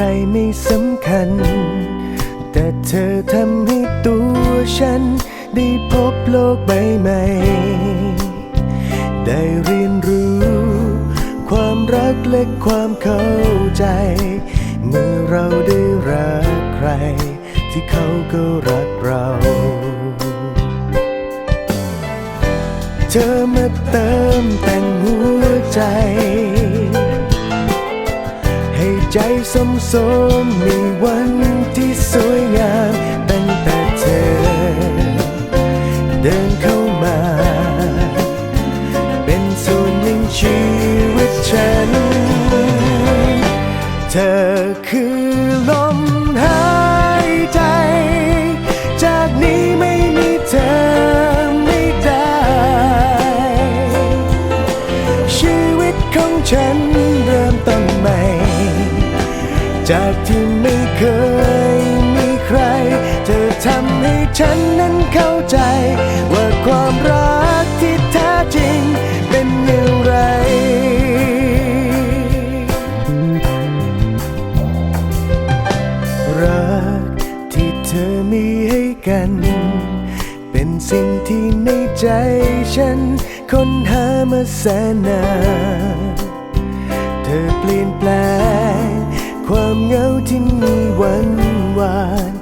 รไม่สำคัญ แต่เธอทำให้ตัวฉัน ได้พบโลกใบใหม่ ได้เรียนรู้ ความรักและความเข้าใจ เมื่อเราได้รักใคร ที่เขาก็รักเรา เธอมาเติมแต่งหัวใจ ใจสมสมมีวันที่สวยงามตั้งแต่เธอ เดินเข้ามา เป็นส่วนหนึ่งชีวิตฉัน เธอคือลมหายใจ จากนี้ไม่มีเธอไม่ได้ ชีวิตของฉัน จากที่ไม่เคยมีใคร เธอทำให้ฉันนั้นเข้าใจ ว่าความรักที่แท้จริงเป็นอย่างไร รักที่เธอมีให้กัน เป็นสิ่งที่ในใจฉันค้นหามาแสนนานเธอเปลี่ยนแปลง ความเหงาที่มีวันวาน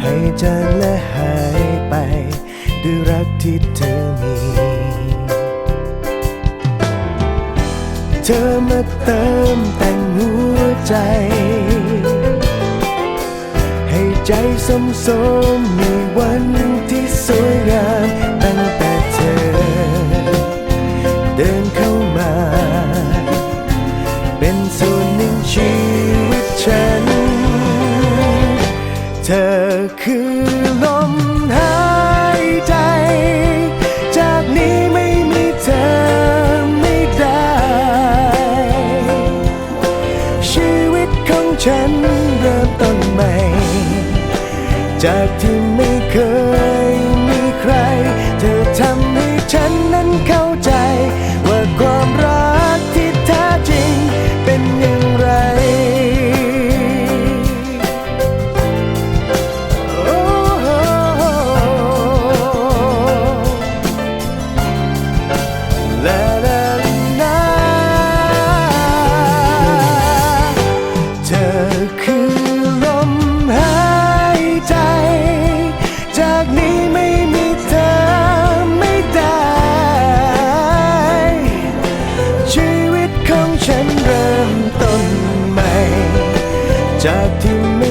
ให้จางและหายไป ด้วยรักที่เธอมี เธอมาเติมแต่งหัวใจ ให้ใจสมสมมีวันที่สวยงาม ฉันเริ่มต้นใหม่ จากที่ไม่เคย 夏天